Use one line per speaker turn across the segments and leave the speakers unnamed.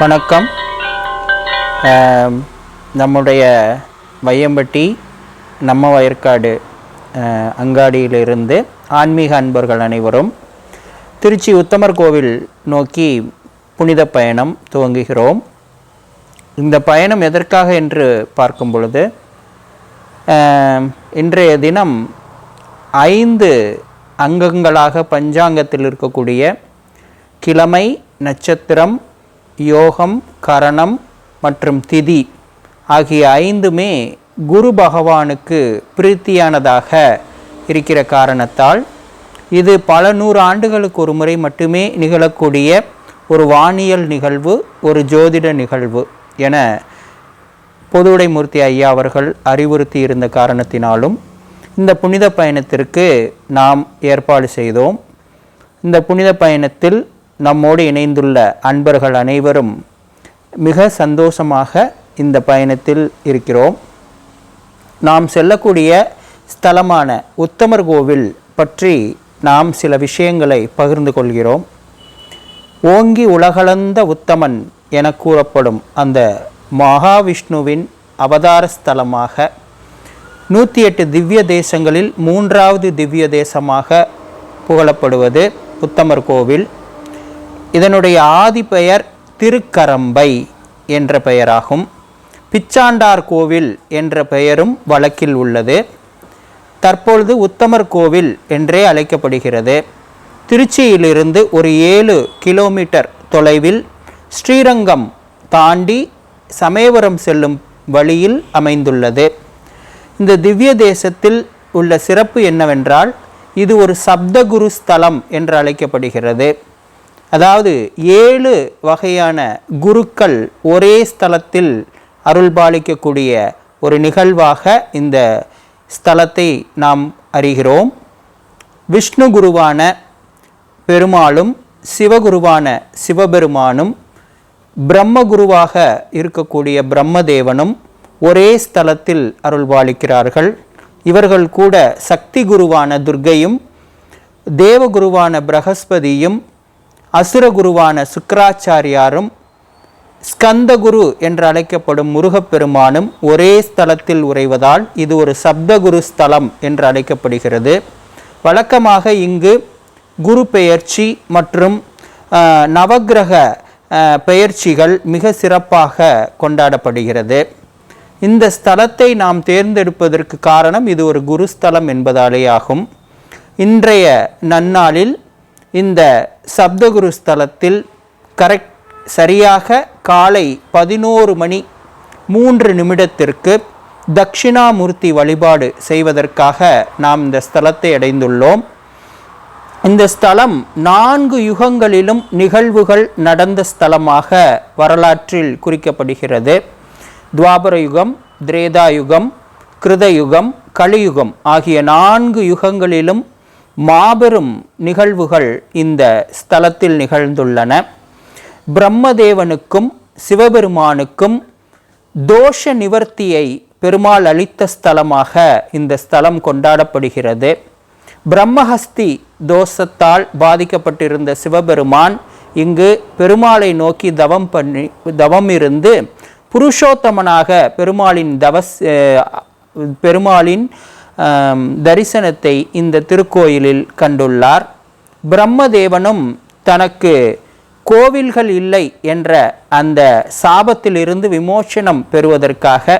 வணக்கம். நம்முடைய வையம்பட்டி நம்ம வயற்காடு அங்காடியிலிருந்து ஆன்மீக அன்பர்கள் அனைவரும் திருச்சி உத்தமர் கோவில் நோக்கி புனித பயணம் துவங்குகிறோம். இந்த பயணம் எதற்காக என்று பார்க்கும் பொழுது இன்றைய தினம் ஐந்து அங்கங்களாக பஞ்சாங்கத்தில் இருக்கக்கூடிய கிழமை நட்சத்திரம் யோகம் கரணம் மற்றும் திதி ஆகிய ஐந்துமே குரு பகவானுக்கு பிரீத்தியானதாக இருக்கிற காரணத்தால் இது பல நூறு ஆண்டுகளுக்கு ஒரு முறை மட்டுமே நிகழக்கூடிய ஒரு வானியல் நிகழ்வு ஒரு ஜோதிட நிகழ்வு என பொதுவுடைமூர்த்தி ஐயா அவர்கள் அறிவுறுத்தி இருந்த காரணத்தினாலும் இந்த புனித பயணத்திற்கு நாம் ஏற்பாடு செய்தோம். இந்த புனித பயணத்தில் நம்மோடு இணைந்துள்ள அன்பர்கள் அனைவரும் மிக சந்தோஷமாக இந்த பயணத்தில் இருக்கிறோம். நாம் செல்லக்கூடிய ஸ்தலமான உத்தமர் கோவில் பற்றி நாம் சில விஷயங்களை பகிர்ந்து கொள்கிறோம். ஓங்கி உலகளந்த உத்தமன் என கூறப்படும் அந்த மகாவிஷ்ணுவின் அவதார ஸ்தலமாக நூற்றி எட்டு திவ்ய தேசங்களில் மூன்றாவது திவ்ய தேசமாக புகழப்படுவது உத்தமர் கோவில். இதனுடைய ஆதி பெயர் திருக்கரம்பை என்ற பெயராகும். பிச்சாண்டார் கோவில் என்ற பெயரும் வழக்கில் உள்ளது. தற்பொழுது உத்தமர் கோவில் என்றே அழைக்கப்படுகிறது. திருச்சியிலிருந்து ஒரு ஏழு கிலோமீட்டர் தொலைவில் ஸ்ரீரங்கம் தாண்டி சமயபுரம் செல்லும் வழியில் அமைந்துள்ளது. இந்த திவ்ய தேசத்தில் உள்ள சிறப்பு என்னவென்றால் இது ஒரு சப்தகுரு ஸ்தலம் என்று அழைக்கப்படுகிறது. அதாவது ஏழு வகையான குருக்கள் ஒரே ஸ்தலத்தில் அருள்பாலிக்கக்கூடிய ஒரு நிகழ்வாக இந்த ஸ்தலத்தை நாம் அறிகிறோம். விஷ்ணு குருவான பெருமாளும் சிவகுருவான சிவபெருமானும் பிரம்மகுருவாக இருக்கக்கூடிய பிரம்மதேவனும் ஒரே ஸ்தலத்தில் அருள்பாலிக்கிறார்கள். இவர்கள் கூட சக்தி குருவான துர்க்கையும் தேவகுருவான பிரகஸ்பதியும் அசுரகுருவான சுக்கராச்சாரியாரும் ஸ்கந்தகுரு என்று அழைக்கப்படும் முருகப்பெருமானும் ஒரே ஸ்தலத்தில் உறைவதால் இது ஒரு சப்தகுரு ஸ்தலம் என்று அழைக்கப்படுகிறது. வழக்கமாக இங்கு குரு பெயர்ச்சி மற்றும் நவகிரக நவக்கிரக பெயர்ச்சிகள் மிக சிறப்பாக கொண்டாடப்படுகிறது. இந்த ஸ்தலத்தை நாம் தேர்ந்தெடுப்பதற்கு காரணம் இது ஒரு குருஸ்தலம் என்பதாலே ஆகும் இன்றைய நன்னாளில் இந்த சப்தகுரு ஸ்தலத்தில் கரெக்ட் சரியாக காலை பதினோரு மணி மூன்று நிமிடத்திற்கு தட்சிணாமூர்த்தி வழிபாடு செய்வதற்காக நாம் இந்த ஸ்தலத்தை அடைந்துள்ளோம். இந்த ஸ்தலம் நான்கு யுகங்களிலும் நிகழ்வுகள் நடந்த ஸ்தலமாக வரலாற்றில் குறிக்கப்படுகிறது. துவாபர யுகம் திரேதா யுகம் கிருதயுகம் கலியுகம் ஆகிய நான்கு யுகங்களிலும் மாபெரும் நிகழ்வுகள் இந்த ஸ்தலத்தில் நிகழ்ந்துள்ளன. பிரம்மதேவனுக்கும் சிவபெருமானுக்கும் தோஷ நிவர்த்தியை பெருமாள் அளித்த ஸ்தலமாக இந்த ஸ்தலம் கொண்டாடப்படுகிறது. பிரம்மஹஸ்தி தோஷத்தால் பாதிக்கப்பட்டிருந்த சிவபெருமான் இங்கு பெருமாளை நோக்கி தவம் பண்ணி தவம் இருந்து புருஷோத்தமனாக பெருமாளின் தவஸ் பெருமாளின் தரிசனத்தை இந்த திருக்கோயிலில் கண்டுள்ளார். பிரம்மதேவனும் தனக்கு கோவில்கள் இல்லை என்ற அந்த சாபத்திலிருந்து விமோசனம் பெறுவதற்காக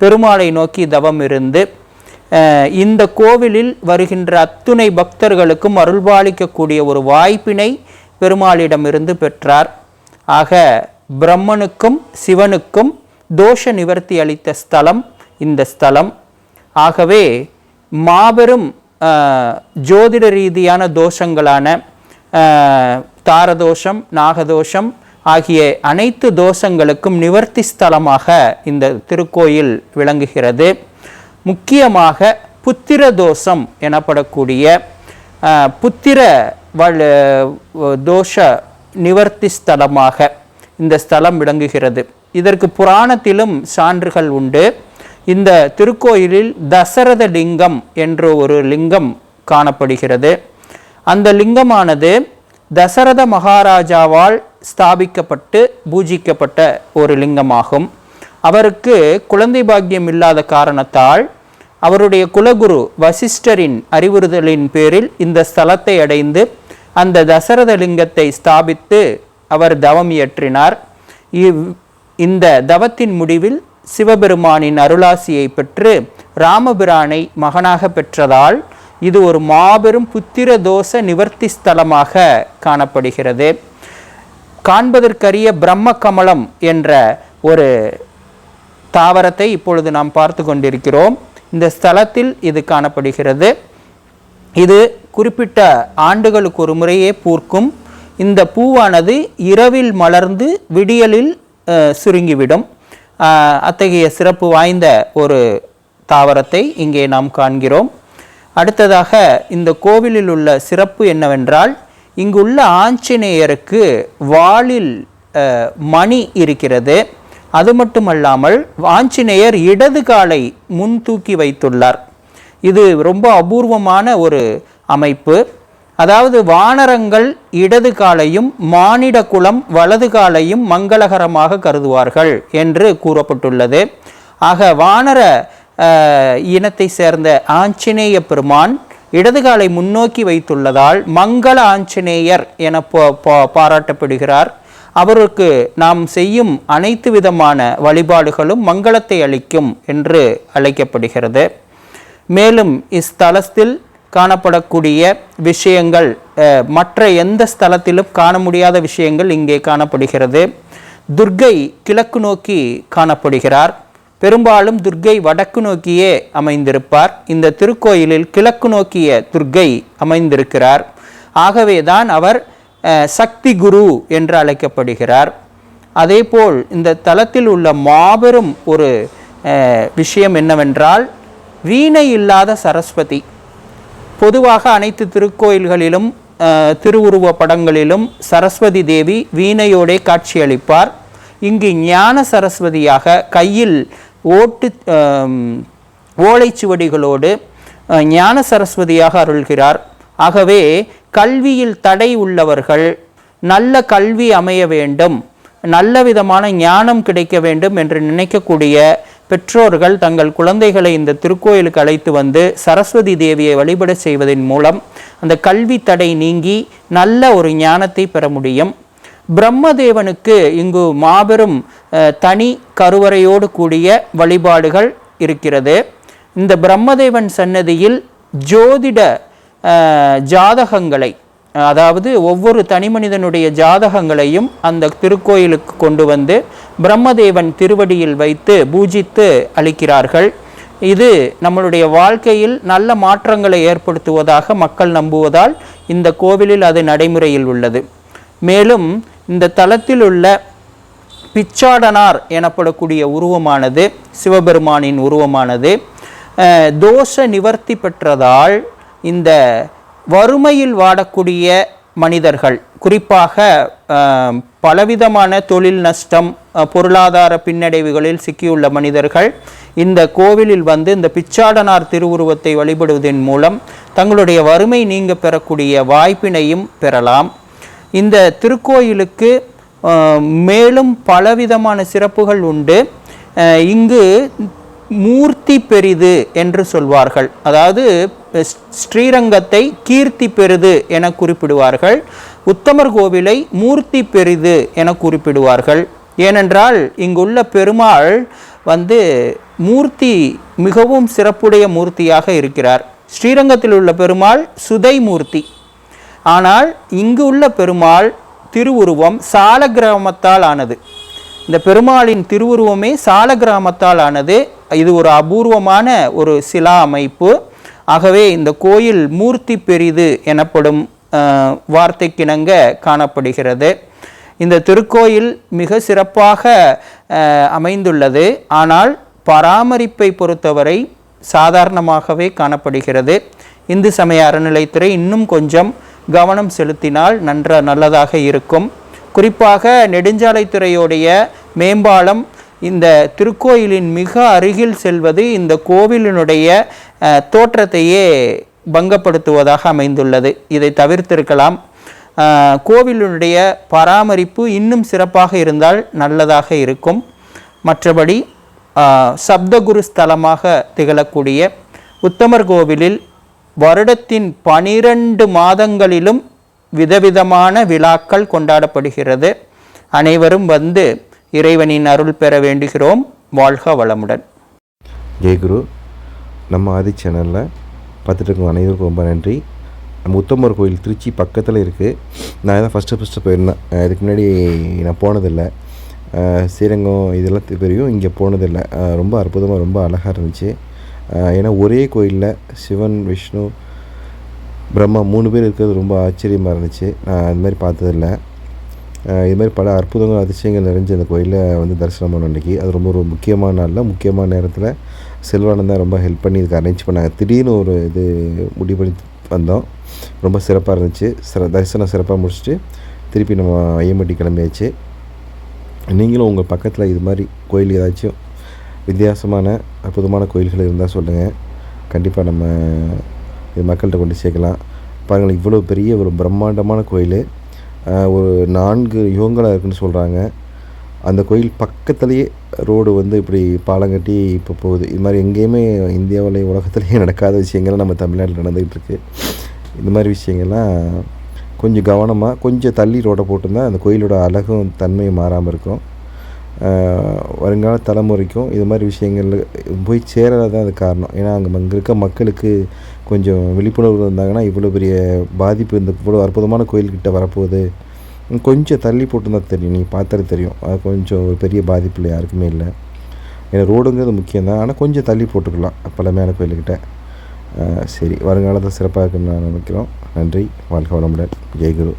பெருமாளை நோக்கி தவம் இருந்து இந்த கோவிலில் வருகின்ற அத்துணை பக்தர்களுக்கும் அருள்பாலிக்கக்கூடிய ஒரு வாய்ப்பினை பெருமாளிடமிருந்து பெற்றார். ஆக பிரம்மனுக்கும் சிவனுக்கும் தோஷ நிவர்த்தி அளித்த ஸ்தலம் இந்த ஸ்தலம். ஆகவே மாபெரும் ஜோதிட ரீதியான தோஷங்களான தாரதோஷம் நாகதோஷம் ஆகிய அனைத்து தோஷங்களுக்கும் நிவர்த்தி ஸ்தலமாக இந்த திருக்கோயில் விளங்குகிறது. முக்கியமாக புத்திர தோஷம் எனப்படக்கூடிய புத்திர வல் தோஷ நிவர்த்தி ஸ்தலமாக இந்த ஸ்தலம் விளங்குகிறது. இதற்கு புராணத்திலும் சான்றுகள் உண்டு. இந்த திருக்கோயிலில் தசரத லிங்கம் என்ற ஒரு லிங்கம் காணப்படுகிறது. அந்த லிங்கமானது தசரத மகாராஜாவால் ஸ்தாபிக்கப்பட்டு பூஜிக்கப்பட்ட ஒரு லிங்கமாகும். அவருக்கு குழந்தை பாக்கியம் இல்லாத காரணத்தால் அவருடைய குலகுரு வசிஷ்டரின் அறிவுறுதலின் பேரில் இந்த ஸ்தலத்தை அடைந்து அந்த தசரத லிங்கத்தை ஸ்தாபித்து அவர் தவம் இயற்றினார். இவ்- இந்த தவத்தின் முடிவில் சிவபெருமானின் அருளாசியை பெற்று ராமபிரானை மகனாக பெற்றதால் இது ஒரு மாபெரும் புத்திர தோஷ நிவர்த்தி ஸ்தலமாக காணப்படுகிறது. காண்பதற்கரிய பிரம்ம கமலம் என்ற ஒரு தாவரத்தை இப்பொழுது நாம் பார்த்து கொண்டிருக்கிறோம். இந்த ஸ்தலத்தில் இது காணப்படுகிறது. இது குறிப்பிட்ட ஆண்டுகளுக்கு ஒரு முறையே பூர்க்கும் இந்த பூவானது இரவில் மலர்ந்து விடியலில் சுருங்கிவிடும். அத்தகைய சிறப்பு வாய்ந்த ஒரு தாவரத்தை இங்கே நாம் காண்கிறோம். அடுத்ததாக இந்த கோவிலில் உள்ள சிறப்பு என்னவென்றால் இங்குள்ள ஆஞ்சநேயருக்கு வாளில் மணி இருக்கிறது. அது மட்டுமல்லாமல் ஆஞ்சநேயர் இடது காலை முன் தூக்கி வைத்துள்ளார். இது ரொம்ப அபூர்வமான ஒரு அமைப்பு. அதாவது வானரங்கள் இடது காலையும் மானிட குலம் வலது காலையும் மங்களகரமாக கருதுவார்கள் என்று கூறப்பட்டுள்ளது. ஆக வானர இனத்தை சேர்ந்த ஆஞ்சநேய பெருமான் இடது காலை முன்னோக்கி வைத்துள்ளதால் மங்கள ஆஞ்சநேயர் என பாராட்டப்படுகிறார். அவருக்கு நாம் செய்யும் அனைத்து விதமான வழிபாடுகளும் மங்களத்தை அளிக்கும் என்று அழைக்கப்படுகிறது. மேலும் இஸ்தலத்தில் காணப்படக்கூடிய விஷயங்கள் மற்ற எந்த ஸ்தலத்திலும் காண முடியாத விஷயங்கள் இங்கே காணப்படுகிறது. துர்க்கை கிழக்கு நோக்கி காணப்படுகிறார். பெரும்பாலும் துர்க்கை வடக்கு நோக்கியே அமைந்திருப்பார். இந்த திருக்கோயிலில் கிழக்கு நோக்கிய துர்க்கை அமைந்திருக்கிறார். ஆகவேதான் அவர் சக்தி குரு என்று அழைக்கப்படுகிறார். அதேபோல் இந்த தலத்தில் உள்ள மாபெரும் ஒரு விஷயம் என்னவென்றால் வீணை இல்லாத சரஸ்வதி. பொதுவாக அனைத்து திருக்கோயில்களிலும் திருவுருவ படங்களிலும் சரஸ்வதி தேவி வீணையோடே காட்சியளிப்பார். இங்கு ஞான சரஸ்வதியாக கையில் ஓட்டு ஓலைச்சுவடிகளோடு ஞான சரஸ்வதியாக அருள்கிறார். ஆகவே கல்வியில் தடை உள்ளவர்கள் நல்ல கல்வி அமைய வேண்டும். நல்ல விதமான ஞானம் கிடைக்க வேண்டும் என்று நினைக்கக்கூடிய பெற்றோர்கள் தங்கள் குழந்தைகளை இந்த திருக்கோயிலுக்கு அழைத்து வந்து சரஸ்வதி தேவியை வழிபட செய்வதன் மூலம் அந்த கல்வி தடை நீங்கி நல்ல ஒரு ஞானத்தை பெற முடியும். பிரம்மதேவனுக்கு இங்கு மாபெரும் தனி கருவறையோடு கூடிய வழிபாடுகள் இருக்கிறது. இந்த பிரம்மதேவன் சன்னதியில் ஜோதிட ஜாதகங்களை அதாவது ஒவ்வொரு தனிமனிதனுடைய ஜாதகங்களையும் அந்த திருக்கோயிலுக்கு கொண்டு வந்து பிரம்மதேவன் திருவடியில் வைத்து பூஜித்து அளிக்கிறார்கள். இது நம்மளுடைய வாழ்க்கையில் நல்ல மாற்றங்களை ஏற்படுத்துவதாக மக்கள் நம்புவதால் இந்த கோவிலில் அது நடைமுறையில் உள்ளது. மேலும் இந்த தலத்தில் உள்ள பிச்சாடனார் எனப்படக்கூடிய உருவமானது சிவபெருமானின் உருவமானது தோஷ நிவர்த்தி பெற்றதால் இந்த வறுமையில் வாடக்கூடிய மனிதர்கள் குறிப்பாக பலவிதமான தொழில் நஷ்டம் பொருளாதார பின்னடைவுகளில் சிக்கியுள்ள மனிதர்கள் இந்த கோவிலில் வந்து இந்த பிச்சாடனார் திருவுருவத்தை வழிபடுவதன் மூலம் தங்களுடைய வறுமை நீங்க பெறக்கூடிய வாய்ப்பினையும் பெறலாம். இந்த திருக்கோயிலுக்கு மேலும் பலவிதமான சிறப்புகள் உண்டு. இங்கு மூர்த்தி பெரிது என்று சொல்வார்கள். அதாவது ஸ்ரீரங்கத்தை கீர்த்தி பெரிது என குறிப்பிடுவார்கள். உத்தமர் கோவிலை மூர்த்தி பெரிது என குறிப்பிடுவார்கள். ஏனென்றால் இங்குள்ள பெருமாள் வந்து மூர்த்தி மிகவும் சிறப்புடைய மூர்த்தியாக இருக்கிறார். ஸ்ரீரங்கத்தில் உள்ள பெருமாள் சுதை மூர்த்தி. ஆனால் இங்கு உள்ள பெருமாள் திருவுருவம் சால கிராமத்தால் ஆனது. இந்த பெருமாளின் திருவுருவமே சால கிராமத்தால் ஆனது. இது ஒரு அபூர்வமான ஒரு சிலா அமைப்பு ஆகவே இந்த கோயில் மூர்த்தி பெரிது எனப்படும் வார்த்தைக்கிணங்க காணப்படுகிறது. இந்த திருக்கோயில் மிக சிறப்பாக அமைந்துள்ளது. ஆனால் பராமரிப்பை பொறுத்தவரை சாதாரணமாகவே காணப்படுகிறது. இந்து சமய அறநிலைத்துறை இன்னும் கொஞ்சம் கவனம் செலுத்தினால் நன்ற நல்லதாக இருக்கும். குறிப்பாக நெடுஞ்சாலைத்துறையுடைய மேம்பாலம் இந்த திருக்கோயிலின் மிக அருகில் செல்வது இந்த கோவிலினுடைய தோற்றத்தையே பங்கப்படுத்துவதாக அமைந்துள்ளது. இதை தவிர்த்திருக்கலாம். கோவிலினுடைய பராமரிப்பு இன்னும் சிறப்பாக இருந்தால் நல்லதாக இருக்கும். மற்றபடி சப்தகுரு ஸ்தலமாக திகழக்கூடிய உத்தமர் கோவிலில் வருடத்தின் பனிரெண்டு மாதங்களிலும் விதவிதமான விழாக்கள் கொண்டாடப்படுகிறது. அனைவரும் வந்து இறைவனின் அருள் பெற வேண்டுகிறோம். வாழ்க வளமுடன்.
ஜெய்குரு நம்ம ஆதி சேனலில் பார்த்துட்டு இருக்கோம் அனைவருக்கும் ரொம்ப நன்றி. நம்ம உத்தமர் கோயில் திருச்சி பக்கத்தில் இருக்குது நான் தான் ஃபஸ்ட்டு ஃபஸ்ட்டு போயிருந்தேன். இதுக்கு முன்னாடி நான் போனதில்லை. ஸ்ரீரங்கம் இதெல்லாம் தெரியும். இங்கே போனதில்லை. ரொம்ப அற்புதமாக ரொம்ப அழகாக இருந்துச்சு. ஏன்னா ஒரே கோயிலில் சிவன் விஷ்ணு பிரம்மா மூணு பேர் இருக்கிறது ரொம்ப ஆச்சரியமாக இருந்துச்சு. நான் அது மாதிரி பார்த்ததில்ல. இது மாதிரி பல அற்புதங்கள் அதிசயங்கள் நிறைஞ்ச அந்த கோயிலில் வந்து தரிசனம் பண்ண அன்றைக்கி அது ரொம்ப ஒரு முக்கியமான நாளில் முக்கியமான நேரத்தில் செல்வானந்தான் ரொம்ப ஹெல்ப் பண்ணி இதுக்கு அரேஞ்ச் பண்ணாங்க. திடீர்னு ஒரு இது முடிவு பண்ணி வந்தோம். ரொம்ப சிறப்பாக இருந்துச்சு. சிற தரிசனம் சிறப்பாக முடிச்சுட்டு திருப்பி நம்ம ஐயம்பட்டி கிளம்பியாச்சு. நீங்களும் உங்கள் பக்கத்தில் இது மாதிரி கோயில் ஏதாச்சும் வித்தியாசமான அற்புதமான கோயில்கள் இருந்தால் சொல்லுங்கள் கண்டிப்பாக நம்ம இது மக்கள்கிட்ட கொண்டு சேர்க்கலாம். பாருங்கள் இவ்வளோ பெரிய ஒரு பிரம்மாண்டமான கோயில். ஒரு நான்கு யுகங்களாக இருக்குன்னு சொல்கிறாங்க அந்த கோயில் பக்கத்துலேயே ரோடு வந்து இப்படி பாலம் கட்டி இப்போ போகுது. இது மாதிரி எங்கேயுமே இந்தியாவிலேயே உலகத்துலேயே நடக்காத விஷயங்கள்லாம் நம்ம தமிழ்நாட்டில் நடந்துகிட்டு இருக்குது இந்த மாதிரி விஷயங்கள்லாம் கொஞ்சம் கவனமாக கொஞ்சம் தள்ளி ரோடை போட்டிருந்தா அந்த கோயிலோட அழகும் தன்மையும் மாறாமல் இருக்கும். வருங்கால தலைமுறைக்கும் இது மாதிரி விஷயங்கள் போய் சேரறது தான் அது காரணம். ஏன்னா அங்கே அங்கே இருக்க மக்களுக்கு கொஞ்சம் விழிப்புணர்வு இருந்தாங்கன்னா இவ்வளோ பெரிய பாதிப்பு இந்த இவ்வளோ அற்புதமான கோயில்கிட்ட வரப்போகுது. கொஞ்சம் தள்ளி போட்டுருந்தா தெரியும். நீ பார்த்தாலே தெரியும். அது கொஞ்சம் ஒரு பெரிய பாதிப்பு யாருக்குமே இல்லை. ஏன்னா ரோடுங்கிறது முக்கியம் தான். ஆனால் கொஞ்சம் தள்ளி போட்டுக்கலாம். பழமையான கோயில்கிட்ட. சரி. வருங்காலத்தில் சிறப்பாக இருக்குன்னு நான் நினைக்கிறோம். நன்றி. வாழ்க வளமுடன். ஜெய்குரு